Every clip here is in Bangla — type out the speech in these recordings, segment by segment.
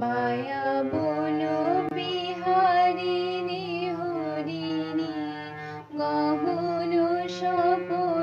মায়া বলো বিহারিণী হরিণী গহন সপন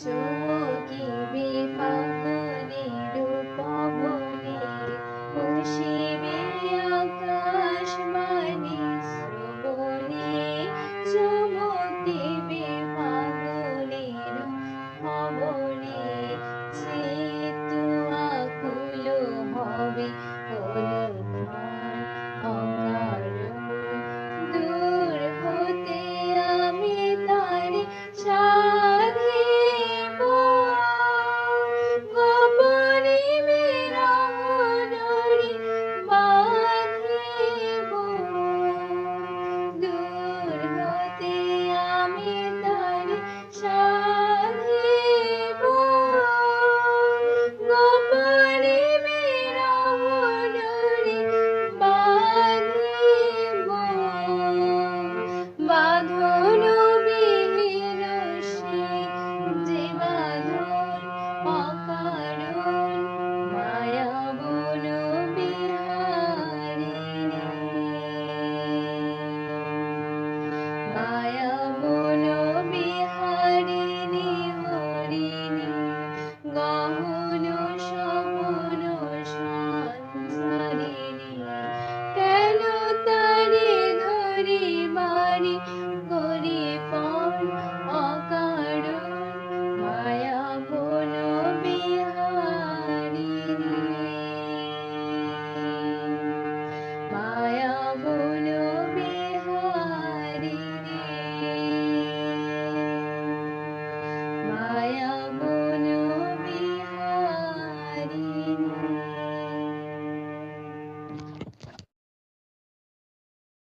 Sure.